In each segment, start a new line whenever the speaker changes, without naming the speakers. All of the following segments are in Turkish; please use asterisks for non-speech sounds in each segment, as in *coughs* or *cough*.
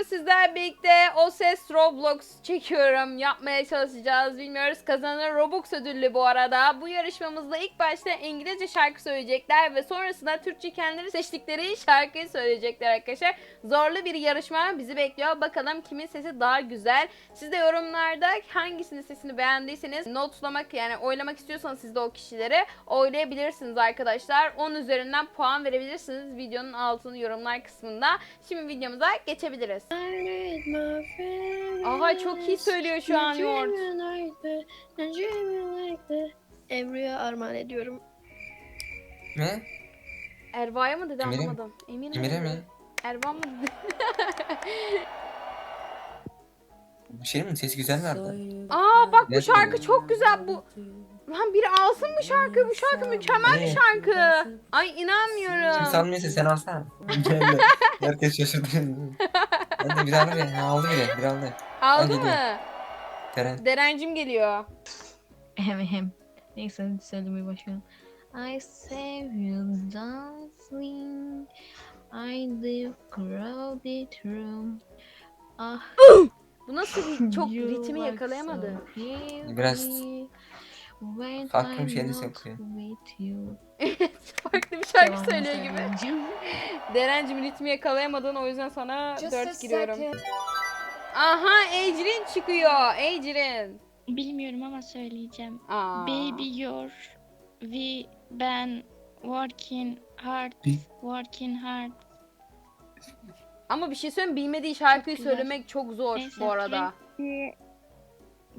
bugün sizlerle birlikte o ses Roblox çekiyorum. Yapmaya çalışacağız. Bilmiyoruz kazanan Robux ödüllü bu arada. Bu yarışmamızda ilk başta İngilizce şarkı söyleyecekler ve sonrasında Türkçe kendileri seçtikleri şarkıyı söyleyecekler arkadaşlar. Zorlu bir yarışma bizi bekliyor. Bakalım kimin sesi daha güzel. Siz de yorumlarda hangisinin sesini beğendiyseniz notlamak yani oylamak istiyorsanız siz de o kişileri oylayabilirsiniz arkadaşlar. 10 üzerinden puan verebilirsiniz videonun altını yorumlar kısmında. Şimdi videomuza geçebiliriz. Aha çok iyi söylüyor şu an Yoğurt.
Ebru'ya armağan ediyorum.
Ne?
Erva'ya mı dedi
Emir'e mi?
anlamadım. Emir
Emir'e
dedi?
mi?
Erva mı dedi?
Şey mi? Sesi güzel mi arada?
Aa bak bu şarkı
söylüyor?
çok güzel bu. Lan biri alsın bu şarkıyı. Bu şarkı mükemmel bir şarkı. Ay inanmıyorum.
Kimse almıyorsa sen alsana. *laughs* Geldi. Herkes şaşırdı. De bir aldı bile. Aldı bile. Bir aldı.
Aldı
Hadi
mı?
Teren.
Derencim geliyor.
Hem hem. Neyse hadi söylemeye başlayalım. I save you dancing. I live crowded room. Ah, *gasps*
Bu nasıl bir *laughs* çok
you
ritmi yakalayamadı.
Biraz farklı bir şey *laughs*
Farklı bir şarkı söylüyor gibi. Derencim ritmi yakalayamadın o yüzden sana 4 giriyorum. Aha Ecrin çıkıyor. Ecrin.
Bilmiyorum ama söyleyeceğim.
Aa.
Baby your we ben working hard working hard.
Ama bir şey söyleyeyim bilmediği şarkıyı
Çok
söylemek çok zor
Neyse,
bu arada.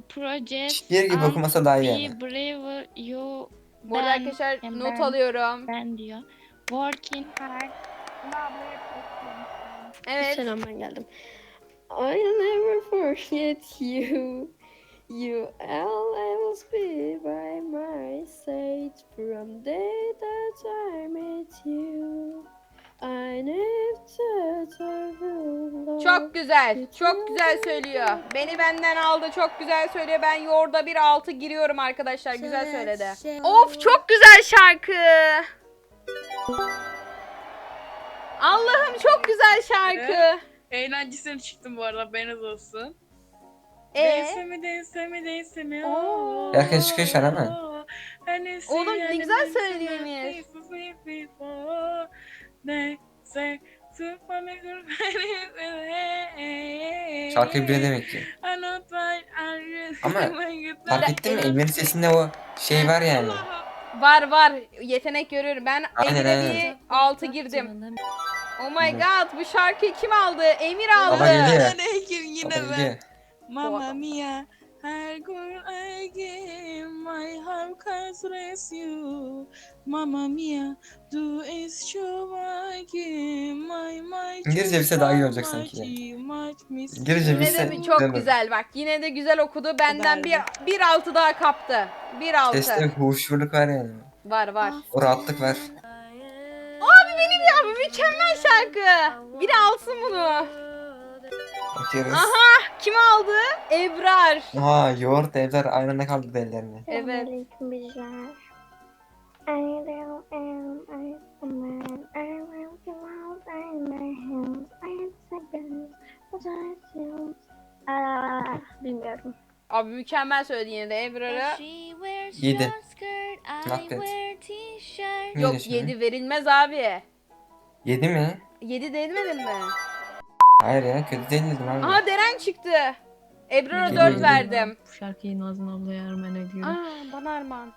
Project
Şiir gibi okumasa daha iyi
be
yani.
brave you
Bu arada
ben,
arkadaşlar
ben-
not alıyorum.
ben diyor. Working hard.
Evet.
Selam ben geldim. I'll never forget you. You always be by my side from day that I met you.
Çok güzel. Çok güzel söylüyor. Beni benden aldı. Çok güzel söylüyor. Ben yoğurda bir altı giriyorum arkadaşlar. Güzel söyledi. Of çok güzel şarkı. Allah'ım çok güzel şarkı.
Eğlencesine çıktım bu arada haberiniz olsun.
Ee,
Değilse mi değilse mi değilse mi?
Oo.
Herkes çıkıyor şu an ama.
Hani
Oğlum ne güzel söylüyor Emir.
Şarkıyı bile demek ki. Ama Fark ettin mi? Emir'in sesinde o şey var yani.
var var. Yetenek görüyorum. Ben
Aynen,
bir altı girdim. Oh my god bu şarkıyı kim aldı? Emir aldı.
Baba geliyor.
Yine
Baba
ben.
geliyor.
Mamma mia, her gün again, my heart can't rest you. Mamma mia, do is show again, my mind.
İngilizce bilse daha iyi olacak sanki ya. İngilizce
Yine
bilse
de çok
değil mi?
güzel bak. Yine de güzel okudu. Benden bir, bir altı daha kaptı. Bir altı.
Seste huşurluk var yani.
Var var.
O rahatlık var.
Abi benim ya bu mükemmel şarkı. Biri alsın bunu.
Bakıyoruz.
Aha kim aldı? Ebrar.
Aha yoğurt evler aynı anda kaldı ellerine.
Evet.
Still Aa, bilmiyorum.
Abi mükemmel söyledi yine de Ebrar'a.
Yedi. Bad.
Yok
Neydi şimdi?
7 verilmez abi.
Yedi mi?
7 demedin mi?
Hayır ya kötü değil dedim abi.
Aha Deren çıktı. Ebrar'a
Yedi
4
yedi.
verdim.
Bu şarkıyı Nazan ablaya armağan ediyorum.
Aa bana armağan.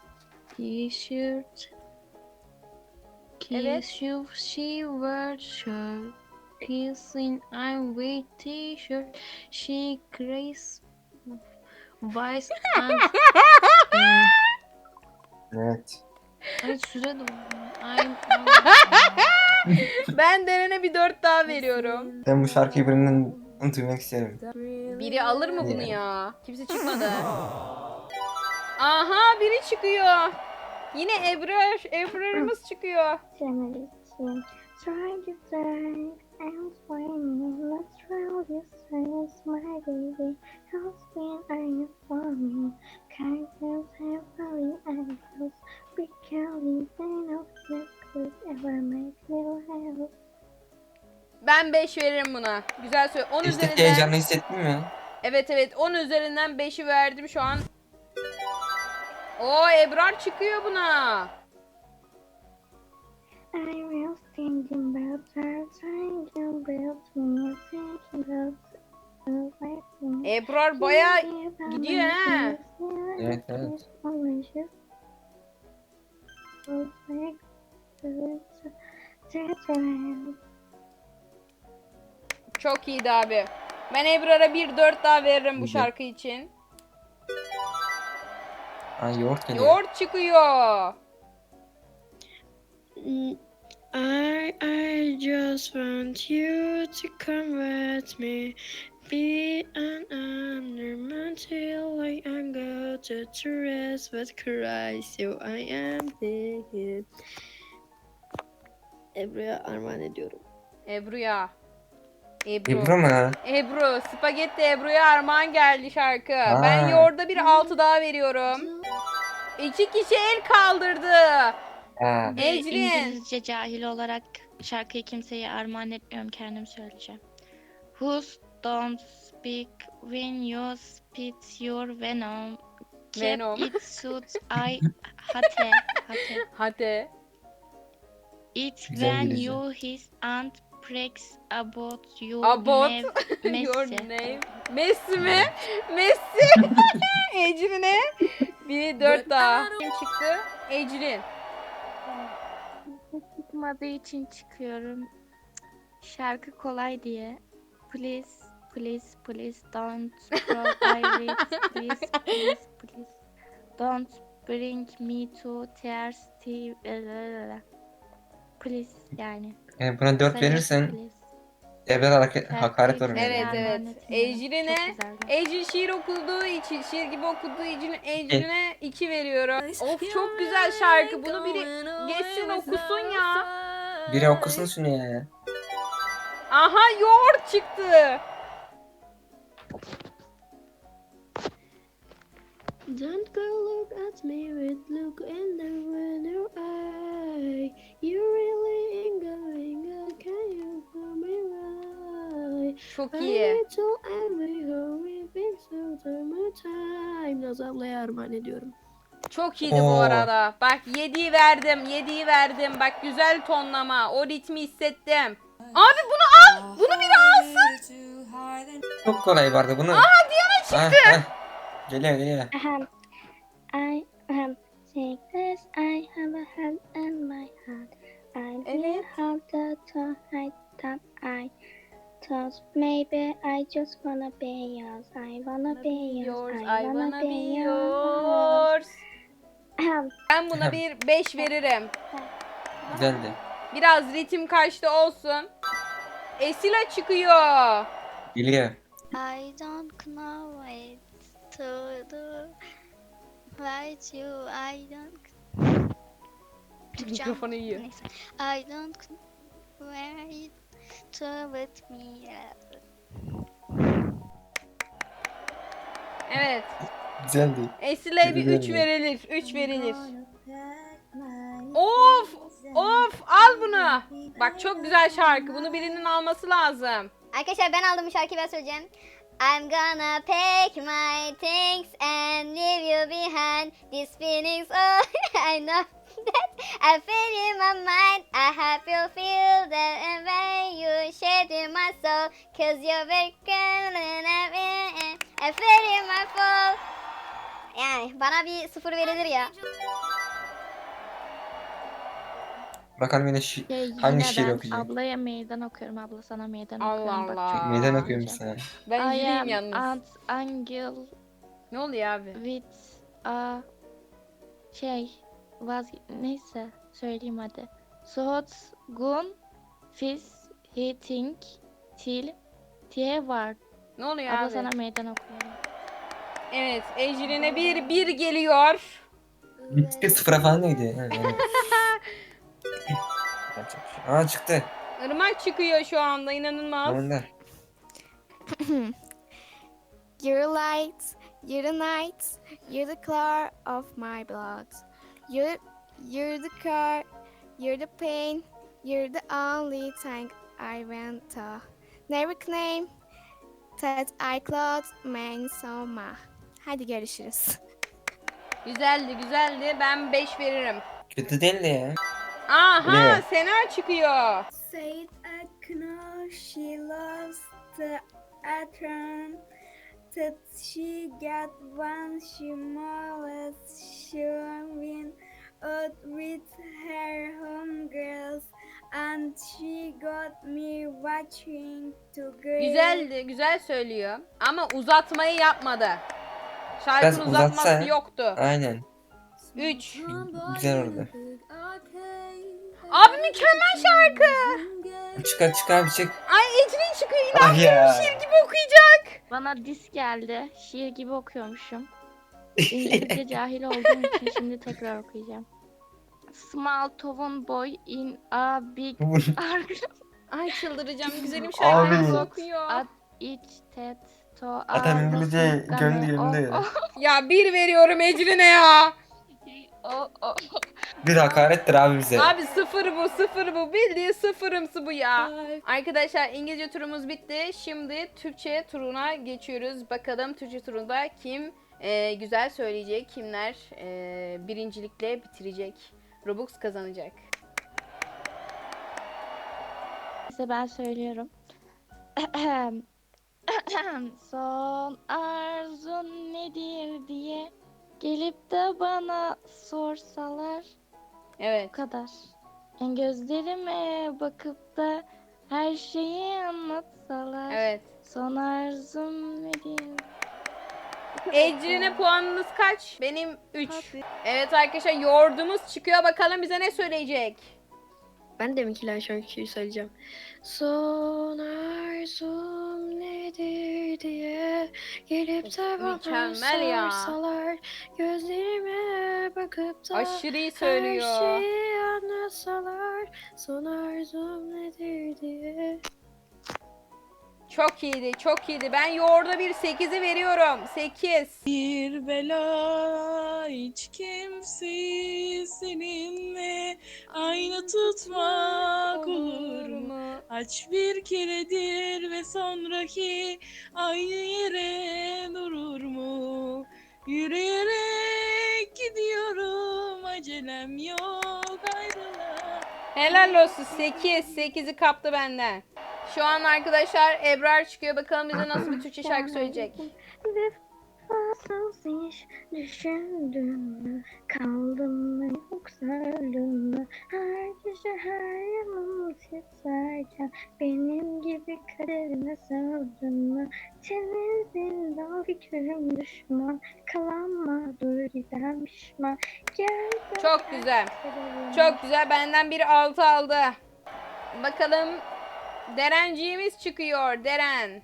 T-shirt.
Evet.
Kiss you, she wears shirt. Kissing, I'm with t-shirt. She crazy. Vice and... Ee,
Evet.
Ay süre doldu. I'm... *laughs* *laughs*
Ben Deren'e bir 4 daha veriyorum.
Ben bu şarkıyı birinden duymak isterim.
Biri alır mı bunu ya? Kimse çıkmadı. *laughs* Aha biri çıkıyor. Yine Ebrar. Ebrar'ımız çıkıyor. Ben 5 veririm buna. Güzel söyle. 10
İşte
üzerinden.
heyecanlı hissettin mi?
Evet evet 10 üzerinden 5'i verdim şu an. O Ebrar çıkıyor buna.
I was thinking about her, thinking about me, thinking about
Ebrar baya gidiyor ha.
Evet evet.
Çok iyiydi abi. Ben Ebrar'a bir 4 daha veririm bu
Güzel.
şarkı için.
Ha yoğurt geliyor.
Yoğurt çıkıyor.
I I just want you to come with me. Be an under until I am go to rest with Christ. So I am thinking. Ebru'ya armağan ediyorum.
Ebru'ya. Ebru.
Ebru mu?
Ebru. Spagetti Ebru'ya armağan geldi şarkı.
Ha.
Ben yoğurda bir 6 daha veriyorum. İki kişi el kaldırdı.
Ee,
Ecrin.
İngilizce cahil olarak şarkıyı kimseye armağan etmiyorum kendim söyleyeceğim. Who's don't speak when you spit your venom. Keep
Venom.
it suits *laughs* I hate hate.
Hadi.
It
Güzel
when
İngilizce.
you his aunt breaks about your
About
name, *laughs*
Your
Messi.
name. Messi mi? Messi. *laughs* Ecrin'e bir 4 daha. Kim çıktı? Ecrin.
Çıkmadığı için çıkıyorum. Şarkı kolay diye. Please, please, please don't throw I please, please, please. Don't bring me to tears. te- Please yani.
Yani buna 4
Kısacası
verirsen
please.
Ebrar hakaret.
Şarkıyı
Evet,
yani.
evet.
etmiyorum.
Ecrin'e-
Çok güzeldi.
Ecrin şiir okuduğu için, şiir gibi okuduğu için Ecrin'e 2 veriyorum. Of çok güzel şarkı. Bunu biri geçsin okusun ya.
Biri okusun şunu ya.
Aha yoğurt çıktı.
Don't go look at me with look in the window eye. You really ain't going you tell me why?
Çok
I
iyi.
little every hurry big so my time. Nazarlı'ya armağan ediyorum.
Çok iyiydi bu
Oo. arada.
Bak 7'yi verdim. 7'yi verdim. Bak güzel tonlama. O ritmi hissettim. Abi bunu al. Bunu biri alsın.
Çok kolay vardı bunu. Aha Diana çıktı. Geliyor geliyor.
Ahem. I am sick this I have a hand in my hand. I have the to hide that I thought maybe I just wanna be yours. I wanna be yours. I wanna be yours.
Ben buna bir 5 veririm.
Güzeldi.
Biraz ritim kaçtı olsun. Esila çıkıyor.
Geliyor.
I don't know what to do. Without you, I don't. *laughs* Türkçem-
Mikrofonu yiyor.
Neyse. I don't wait to with me.
Evet.
Güzeldi.
Esila'ya bir 3
Güzel.
verilir. 3 verilir. Of! Of! Al bunu. Bak çok güzel şarkı. Bunu birinin alması lazım.
Arkadaşlar ben aldım bu şarkıyı ben söyleyeceğim. I'm gonna pack my things and leave you behind. These feelings, oh, *laughs* I know that I feel in my mind. I hope you feel that and when you shade in my soul. Cause you're very good and I I feel in my soul. Yani bana bir sıfır verilir ya.
Bakalım yine şi
Şey,
hangi
yine
şiir
ben
okuyacak?
ablaya meydan okuyorum. Abla sana meydan
Allah
okuyorum. Bak,
Allah.
güzel.
okuyorum sana?
Ben
I
yalnız.
Aunt Angel
Ne oluyor abi?
with a şey vaz neyse söyleyeyim hadi. Sohot gun fis hitting til tie var.
Ne oluyor
Abla
abi?
sana meydan okuyorum.
Evet. Ecrin'e bir bir geliyor.
Bitti sıfıra falan neydi? Evet. Aa çıktı.
Irmak çıkıyor şu anda. inanılmaz.
Sonunda.
You're light, you're the night, you're the color of my blood. You're, you're the car, you're the pain, you're the only thing I went to never claim that I clothed men so much. Hadi görüşürüz.
Güzeldi güzeldi. Ben 5 veririm.
Kötü değildi ya.
Aha
Ne?
Sena çıkıyor.
Said Akno she loves the atron that she got when she was showing out with her homegirls and she got me watching to girls.
Güzeldi güzel söylüyor. Ama uzatmayı yapmadı. Şarkının
Biraz
uzatması yoktu.
Aynen.
3.
Güzel oldu.
Abi mükemmel şarkı.
Çıkar çıkar bir çık.
Ay Ecrin çıkıyor
Ah
inanmıyorum
ya.
şiir gibi okuyacak.
Bana dis geldi. Şiir gibi okuyormuşum. İngilizce *laughs* cahil olduğum için şimdi tekrar okuyacağım. Small town boy in a big ark *laughs*
Ay çıldıracağım güzelim
Abi.
şarkı okuyor.
at each tet to
Adam İngilizce gönlü yerinde ya.
Ya bir veriyorum Ecrin'e ya. *laughs*
Bir hakarettir abi bize.
Abi sıfır bu sıfır bu bildiği sıfırımsı bu ya. Arkadaşlar İngilizce turumuz bitti. Şimdi Türkçe turuna geçiyoruz. Bakalım Türkçe turunda kim e, güzel söyleyecek, kimler e, birincilikle bitirecek, Robux kazanacak.
Size ben söylüyorum. *coughs* Son arzun nedir diye gelip de bana sorsalar
Evet.
bu kadar. En gözlerime bakıp da her şeyi anlatsalar.
Evet.
Son arzum nedir?
Ecrin'e puanınız kaç? Benim 3. Evet arkadaşlar yoğurdumuz çıkıyor. Bakalım bize ne söyleyecek?
Ben de Mikiler şarkıyı söyleyeceğim. Son arzum nedir diye gelip de bana sorsalar gözlerime bakıp da
Aşırı iyi
her
söylüyor.
şeyi anlatsalar son arzum nedir diye.
Çok iyiydi, çok iyiydi. Ben yoğurda bir 8'i veriyorum. 8.
Bir bela hiç kimseyi seninle aynı tutmak olur mu? Aç bir keredir ve sonraki aynı yere durur mu? Yürüyerek gidiyorum acelem yok ayrıla.
Helal olsun 8. 8'i kaptı benden. Şu an arkadaşlar Ebrar çıkıyor. Bakalım bize nasıl bir Türkçe şarkı söyleyecek.
Vefasız iş düşündün mü? Kaldın mı yoksa öldün mü? Her gece her yanım titrerken benim gibi kaderine sövdün mü? Senin o fikrim düşman kalanma dur giden pişman. Gel
Çok güzel. Çok güzel. Benden biri 6 aldı. Bakalım Derenciğimiz çıkıyor. Deren.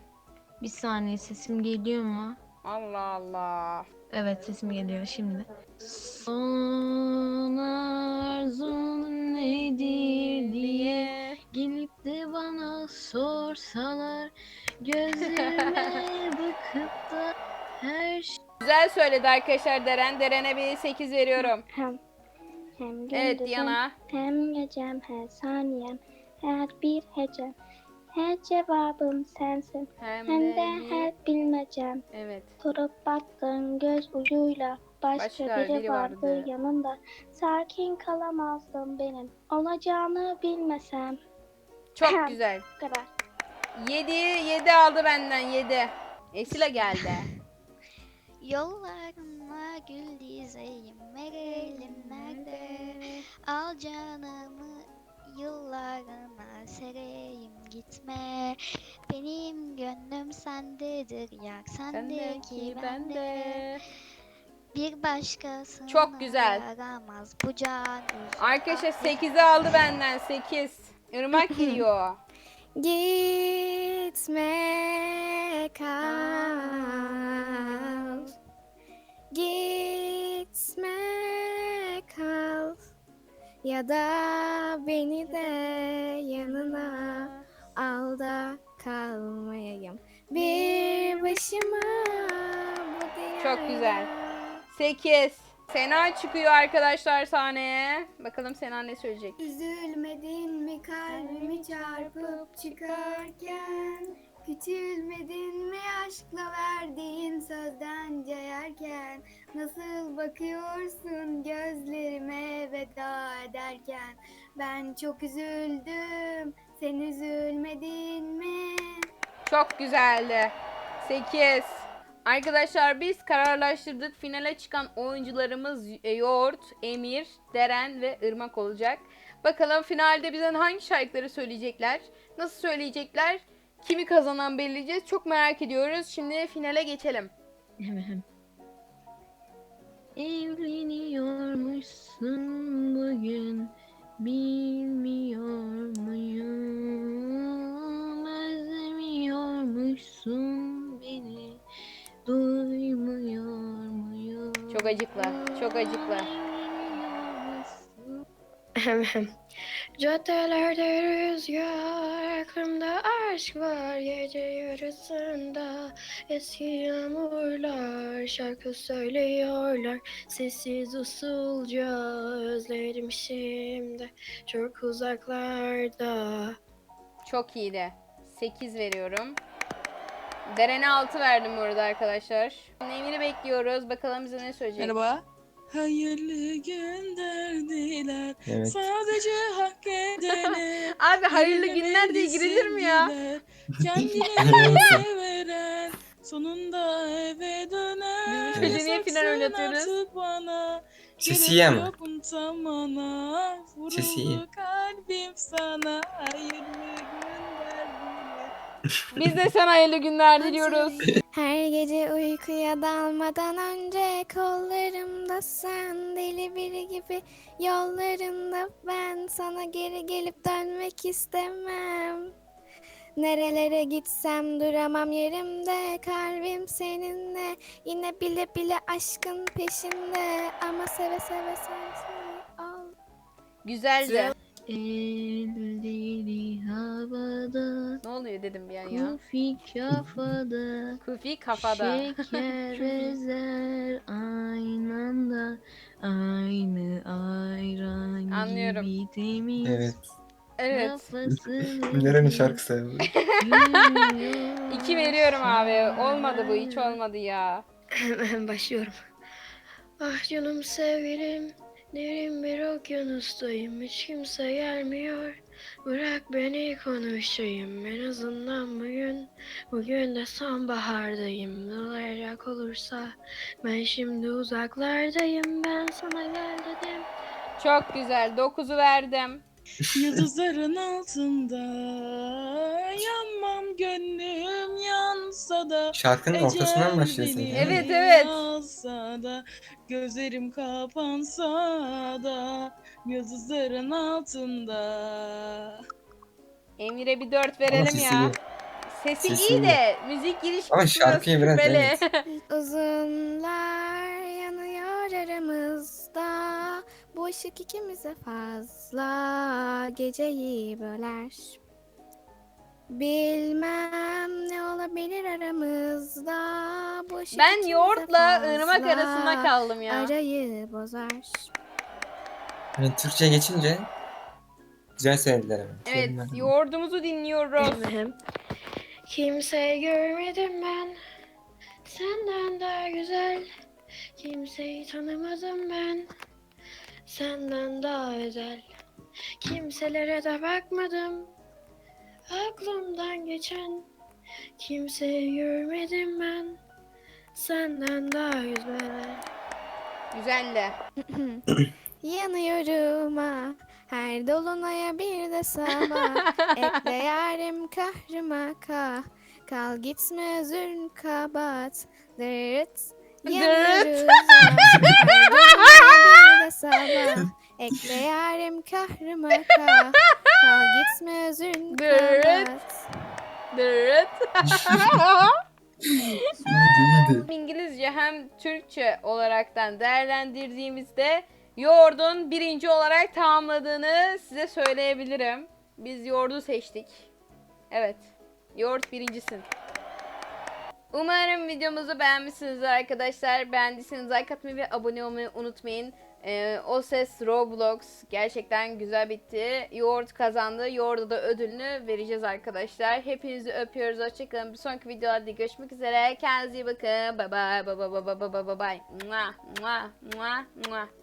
Bir saniye sesim geliyor mu?
Allah Allah.
Evet sesim geliyor şimdi. Son arzun nedir diye gelip de bana sorsalar gözlerime *laughs* bakıp da her şey
Güzel söyledi arkadaşlar Deren. Deren'e bir 8 veriyorum.
Hem, hem
Evet
gündüzüm,
Diana.
Hem gecem, her saniyem, her bir hecem. Her cevabım sensin.
Hem,
Hem de
bir-
her bilmecem.
Evet.
Durup baktığın göz ucuyla başka,
Başka
biri,
biri
vardı.
vardı.
yanında. Sakin kalamazdım benim. Olacağını bilmesem.
Çok güzel.
Bu kadar.
7 7 aldı benden 7. Esila geldi. *laughs*
Yollarına gül dizeyim Merelim nerede? Al canımı yıllarına sereyim gitme Benim gönlüm sendedir yak sendeki bende Bir başkasını
Çok güzel.
aramaz bu can.
Arkadaşlar 8'i aldı benden 8. Irmak *laughs* geliyor.
Gitme kal. Gitme. Ya da beni de yanına al da kalmayayım. Bir başıma bu
Çok güzel.
diyarda.
8. Sena çıkıyor arkadaşlar sahneye. Bakalım Sena ne söyleyecek.
Üzülmedin mi kalbimi çarpıp çıkarken Küçülmedin mi aşkla verdiğin sözden cayarken Nasıl bakıyorsun gözlerime veda ederken Ben çok üzüldüm sen üzülmedin mi?
Çok güzeldi. 8. Arkadaşlar biz kararlaştırdık. Finale çıkan oyuncularımız e, Yoğurt, Emir, Deren ve Irmak olacak. Bakalım finalde bize hangi şarkıları söyleyecekler? Nasıl söyleyecekler? Kimi kazanan belirleyeceğiz. Çok merak ediyoruz. Şimdi finale geçelim.
Evleniyormuşsun bugün Bilmiyor muyum Özlemiyormuşsun beni Duymuyor muyum
Çok acıklı. Çok acıklı.
Evleniyormuşsun.
Caddelerde rüzgar, aşk var gece yarısında Eski yağmurlar şarkı söylüyorlar Sessiz usulca özledim şimdi Çok uzaklarda
Çok iyiydi. 8 veriyorum. Deren'e 6 verdim burada arkadaşlar. Emir'i bekliyoruz. Bakalım bize ne söyleyecek.
Merhaba. Hayırlı günler diler.
Evet.
Sadece hak edene. *laughs*
Abi hayırlı günler diye girilir mi ya?
Kendini *laughs* veren sonunda eve döner.
Çocuğu niye final oynatıyoruz?
Bana.
Sesi iyi ama. Sesi iyi.
Kalbim sana. Hayırlı.
Biz de sana hayırlı günler diliyoruz.
Her gece uykuya dalmadan önce kollarımda sen deli biri gibi yollarında ben sana geri gelip dönmek istemem. Nerelere gitsem duramam yerimde kalbim seninle yine bile bile aşkın peşinde ama seve seve sensin ol.
Güzeldi.
Elleri havada
Ne oluyor dedim bir an ya.
Kufi kafada *laughs*
Kufi kafada.
Şeker *laughs* ezer aynı anda Aynı ayran
Anlıyorum.
gibi temiz
Evet.
Evet.
Nerenin şarkısı abi?
yürüyor.
2 veriyorum abi. Olmadı bu hiç olmadı ya. *laughs*
Hemen başlıyorum. Ah canım sevgilim, derin bir okyanustayım, hiç kimse gelmiyor. Bırak beni konuşayım, en azından bugün, bugün de sonbahardayım. Dolayacak olursa, ben şimdi uzaklardayım, ben sana gel dedim.
Çok güzel. 9'u verdim.
Yıldızların altında yanmam gönlüm yansa da
Şarkının ortasından başlıyorsun?
beni?
Evet, evet.
alsa da gözlerim kapansa da yıldızların altında.
Emir'e bir 4
Ama
verelim
sesi
ya.
iyi.
Sesi,
Sesi
iyi
iyi.
de müzik giriş
Ama
kısmı
şarkıyı biraz
şüpheli.
evet. *laughs*
Uzunlar yanıyor aramızda Bu ışık ikimize fazla Geceyi böler Bilmem ne olabilir aramızda Bu ışık
ben
ikimize
yoğurtla ırmak
fazla,
arasında kaldım ya.
Arayı bozar
Yani Türkçe geçince güzel söylediler ama.
Evet,
Sevdim ben.
yoğurdumuzu dinliyoruz.
Hem kimseyi görmedim ben senden daha güzel kimseyi tanımadım ben senden daha özel. Kimselere de bakmadım. Aklımdan geçen kimseyi görmedim ben. Senden daha güzel.
Güzeldi. *clears throat*
Yanıyorum ah her dolunaya bir de sabah. *laughs* Ekle yarim kahrıma kah Kal gitme özün kabat. Dırıt Yanıyoruz. Ah her dolunaya de sabah *laughs* Ekle yarim kahrıma kah Kal gitme özün
Dırıt.
kabat
Dırıt. İngilizce hem Türkçe olaraktan değerlendirdiğimizde yoğurdun birinci olarak tamamladığını size söyleyebilirim. Biz yoğurdu seçtik. Evet. Yoğurt birincisin. Umarım videomuzu beğenmişsinizdir arkadaşlar. Beğendiyseniz like atmayı ve abone olmayı unutmayın. Ee, o ses Roblox gerçekten güzel bitti. Yoğurt kazandı. Yoğurda da ödülünü vereceğiz arkadaşlar. Hepinizi öpüyoruz. Hoşçakalın. Bir sonraki videolarda görüşmek üzere. Kendinize iyi bakın. Bye. Bye bye bye bye bye bye bye. Mua, mua, mua, mua.